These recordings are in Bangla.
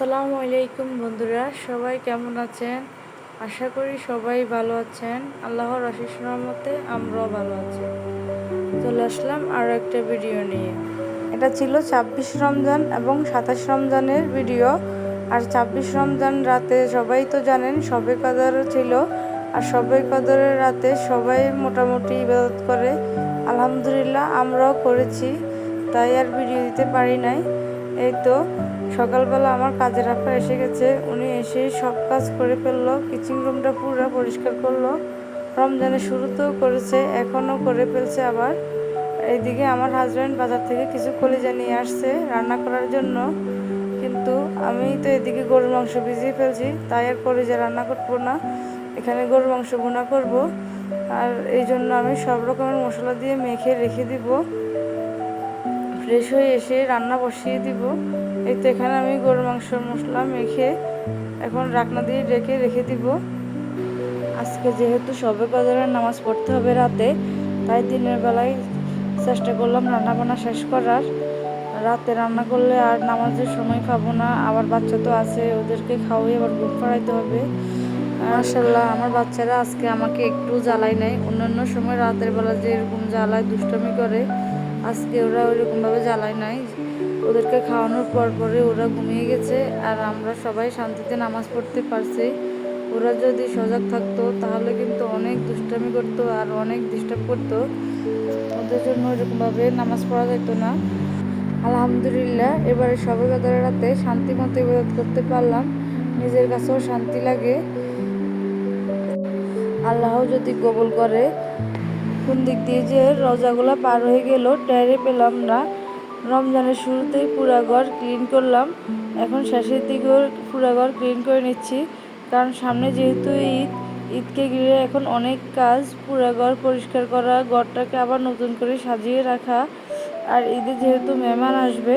আসসালামু আলাইকুম বন্ধুরা, সবাই কেমন আছেন? আশা করি সবাই ভালো আছেন। আল্লাহর আশিস রহমতে আমরাও ভালো আছি। চলে আসলাম আরও একটা ভিডিও নিয়ে। এটা ছিল ছাব্বিশ রমজান এবং সাতাশ রমজানের ভিডিও আর ছাব্বিশ রমজান রাতে সবাই তো জানেন, সবে কাদার ছিল। আর সবে কাদরের রাতে সবাই মোটামুটি ইবাদত করে। আলহামদুলিল্লাহ আমরাও করেছি। তাই আর ভিডিও দিতে পারি নাই। এই তো সকালবেলা আমার কাজের আপা এসে গেছে। উনি এসে সব কাজ করে ফেলল কিচিং রুমটা পুরো পরিষ্কার করল। রমজানের শুরুতেও করেছে, এখনও করে ফেলছে আবার। এইদিকে আমার হাজব্যান্ড বাজার থেকে কিছু কলিজা নিয়ে আসছে রান্না করার জন্য। কিন্তু আমি তো এদিকে গরুর মাংস ভিজিয়ে ফেলছি, তাই আর কলিজা রান্না করব না। এখানে গরুর মাংস বোনা করব। আর এই জন্য আমি সব রকমের মশলা দিয়ে মেখে রেখে দিব। ফ্রেশ হয়ে এসে রান্না বসিয়ে দিব। এই তো এখানে আমি গরুর মাংস মশলা মেখে এখন রান্না দিয়ে রেখে রেখে দিব। আজকে যেহেতু সবে কদরের নামাজ পড়তে হবে রাতে, তাই দিনের বেলায় চেষ্টা করলাম রান্না বান্না শেষ করার। রাতে রান্না করলে আর নামাজের সময় খাব না, আবার বাচ্চা তো আছে, ওদেরকে খাওয়াই আবার ঘুম পাড়াইতে হবে। মার্শাল্লাহ আমার বাচ্চারা আজকে আমাকে একটু জ্বালাই নাই। অন্যান্য সময় রাতের বেলা যে এরকম জ্বালায়, দুষ্টমি করে আজকে ওরা ওইরকমভাবে জ্বালায় নাই। ওদেরকে খাওয়ানোর পর পরে ওরা ঘুমিয়ে গেছে আর আমরা সবাই শান্তিতে নামাজ পড়তে পারছি। ওরা যদি সজাগ থাকতো তাহলে কিন্তু অনেক দুষ্টামি করতো আর অনেক ডিস্টার্ব করতো। ওদের জন্য ওইরকমভাবে নামাজ পড়া যেত না। আলহামদুলিল্লাহ, এবারে সবে কদরের রাতে শান্তি মতো ইবাদত করতে পারলাম। নিজের কাছেও শান্তি লাগে। আল্লাহ যদি কবুল করে। কোন দিক দিয়ে যে রোজাগুলো পার হয়ে গেল টেরে পেলাম না। রমজানের শুরুতেই পুরা ঘর ক্লিন করলাম। এখন শেষের দিকেও পুরা ঘর ক্লিন করে নিচ্ছি। কারণ সামনে যেহেতু ঈদ, ঈদকে ঘিরে এখন অনেক কাজ। পুরা ঘর পরিষ্কার করা, ঘরটাকে আবার নতুন করে সাজিয়ে রাখা। আর ঈদে যেহেতু মেহমান আসবে,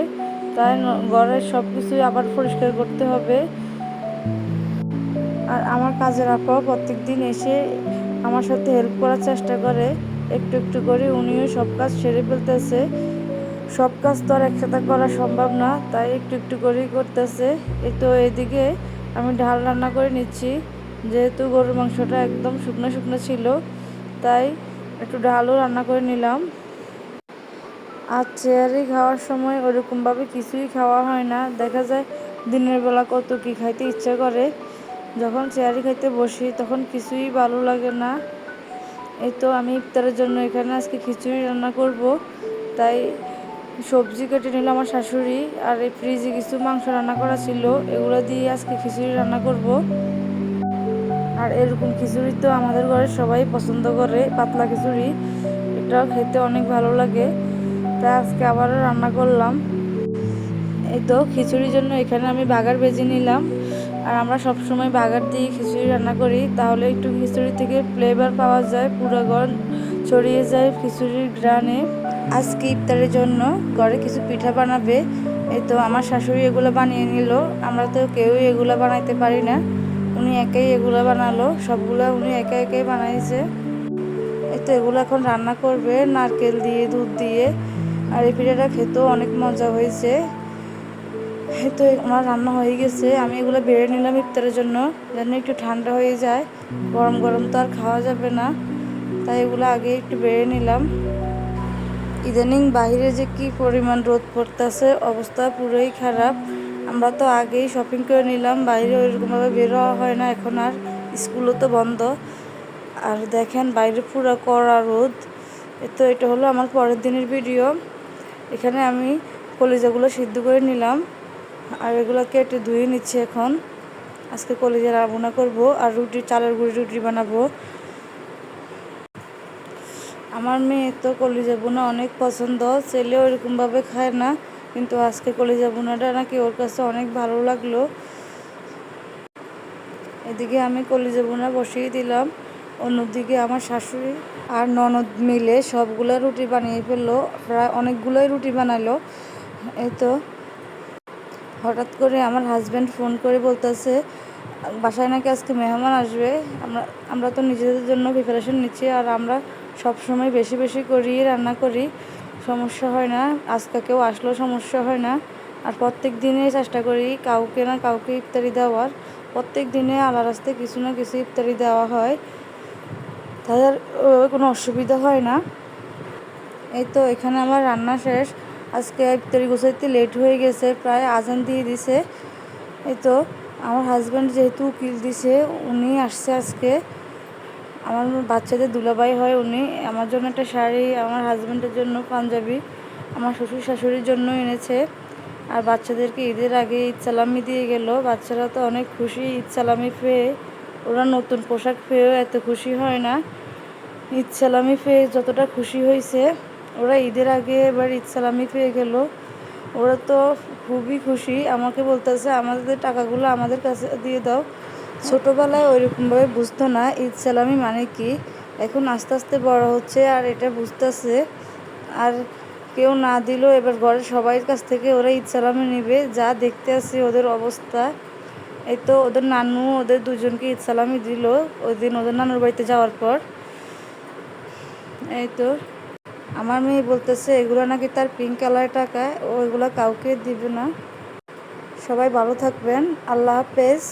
তাই ঘরের সব কিছুই আবার পরিষ্কার করতে হবে। আর আমার কাজের আপাও প্রত্যেক দিন এসে আমার সাথে হেল্প করার চেষ্টা করে। একটু একটু করে উনিও সব কাজ সেরে ফেলতেছে। সব কাজ তো আর একসাথে করা সম্ভব না, তাই একটু একটু করেই করতেছে। তো এদিকে আমি ঢাল রান্না করে নিচ্ছি। যেহেতু গরুর মাংসটা একদম শুকনো শুকনো ছিল, তাই একটু ঢালও রান্না করে নিলাম। আর চেয়ারে খাওয়ার সময় ওরকমভাবে কিছুই খাওয়া হয় না। দেখা যায় দিনের বেলা কত কী খাইতে ইচ্ছা করে। যখন চেয়ারে খাইতে বসি তখন কিছুই ভালো লাগে না। এই তো আমি ইফতারের জন্য এখানে আজকে খিচুড়ি রান্না করব। তাই সবজি কেটে নিল আমার শাশুড়ি, আর এই ফ্রিজে কিছু মাংস রান্না করা ছিল, এগুলো দিয়ে আজকে খিচুড়ি রান্না করব। আর এরকম খিচুড়ি তো আমাদের ঘরে সবাই পছন্দ করে, পাতলা খিচুড়ি। এটাও খেতে অনেক ভালো লাগে। তাই আজকে আবারও রান্না করলাম। এই তো খিচুড়ির জন্য এখানে আমি বাগার বেজে নিলাম। আর আমরা সব সময় বাগার দিয়ে খিচুড়ি রান্না করি, তাহলে একটু খিচুড়ি থেকে ফ্লেভার পাওয়া যায়, পুরো ঘর ছড়িয়ে যায় খিচুড়ির গ্রানে আজকে ইফতারের জন্য ঘরে কিছু পিঠা বানাবে, এই তো আমার শাশুড়ি এগুলো বানিয়ে নিল, আমরা তো কেউই এগুলো বানাইতে পারি না। উনি একাই এগুলো বানালো, সবগুলো উনি একা একাই বানাইছে। এই তো এগুলো এখন রান্না করবে, নারকেল দিয়ে, দুধ দিয়ে। আর এই পিঠাটা খেতেও অনেক মজা হয়েছে। তো আমার রান্না হয়ে গেছে। আমি এগুলো বেড়ে নিলাম ইফতারের জন্য। যেন একটু ঠান্ডা হয়ে যায়। গরম গরম তো আর খাওয়া যাবে না। তাই এগুলো আগে একটু বেড়ে নিলাম। ইদানিং বাইরে যে কি পরিমাণ রোদ পড়তেছে, অবস্থা পুরোই খারাপ। আমরা তো আগেই শপিং করে নিলাম। বাইরে ওইরকমভাবে বের হওয়া হয় না। এখন আর স্কুলও তো বন্ধ। আর দেখেন বাইরে পুরো কড়া রোদ। তো এটা হলো আমার পরের দিনের ভিডিও। এখানে আমি কলিজাগুলো সিদ্ধ করে নিলাম। আর এগুলো কেটে ধুয়ে নিচ্ছি এখন। আজকে কলিজার রাবুনা করব আর রুটি, চালের গুঁড়ি, রুটি বানাবো। আমার মেয়ে তো কলিজা বোনা অনেক পছন্দ, ছেলে ওইরকমভাবে খায় না, কিন্তু আজকে কলিজা বোনাটা নাকি ওর কাছে অনেক ভালো লাগল। এদিকে আমি কলিজা বোনা বসিয়ে দিলাম। অন্যদিকে আমার শাশুড়ি আর ননদ মিলে সবগুলো রুটি বানিয়ে ফেলল, প্রায় অনেকগুলোই রুটি বানালো। এই তো। হঠাৎ করে আমার হাজব্যান্ড ফোন করে বলতেছে, বাসায় নাকি আজকে মেহমান আসবে? আমরা আমরা তো নিজেদের জন্য প্রিপারেশন নিচ্ছি আর আমরা সব সময় বেশি বেশি করি রান্না করি। সমস্যা হয় না, আজকে কেউ আসলেও সমস্যা হয় না। আর প্রত্যেক দিনে চেষ্টা করি কাউকে না কাউকে ইফতারি দেওয়ার। প্রত্যেক দিনে আল্লাহ রাস্তায় কিছু না কিছু ইফতারি দেওয়া হয়। তাদের, কোনো অসুবিধা হয় না। এই তো এখানে আমার রান্না শেষ। আজকে ইফতারি গোছাইতে লেট হয়ে গেছে, প্রায় আজান দিয়ে দিছে। এই তো, আমার হাজব্যান্ড যেহেতু উকিল দিছে, উনি আসছে আজকে। আমার বাচ্চাদের দুলাবাই হয় উনি। আমার জন্য একটা শাড়ি, আমার হাজব্যান্ডের জন্য পাঞ্জাবি, আমার শ্বশুর শাশুড়ির জন্য এনেছে। আর বাচ্চাদেরকে ঈদের আগে ঈদ সালামি দিয়ে গেল। বাচ্চারা তো অনেক খুশি ঈদ সালামি পেয়ে। ওরা নতুন পোশাক পেয়েও এত খুশি হয় না। ঈদ সালামি পেয়ে যতটা খুশি হয়েছে ওরা ঈদের আগে এবার ঈদ সালামি পেয়ে গেল। ওরা তো খুবই খুশি। আমাকে বলতেছে, আমাদের টাকাগুলো আমাদের কাছে দিয়ে দাও। ছোটোবেলায় ওইরকমভাবে বুঝতো না ঈদ সালামি মানে কি। এখন আস্তে আস্তে বড় হচ্ছে আর এটা বুঝতেছে। আর কেউ না দিলেও এবার ঘরের সবাইয়ের কাছ থেকে ওরা ঈদ সালামি নেবে। যা দেখতে আসছে ওদের অবস্থা। এই তো ওদের নানু ওদের দুজনকে ঈদ সালামি দিল। ওই দিন ওদের নানুর বাড়িতে যাওয়ার পর। এই তো। আমার মেয়ে বলতেছে, এগুলো নাকি তার পিঙ্ক কালারের টাকা ও এগুলো কাউকে দিবে না। সবাই ভালো থাকবেন। আল্লাহ হাফেজ।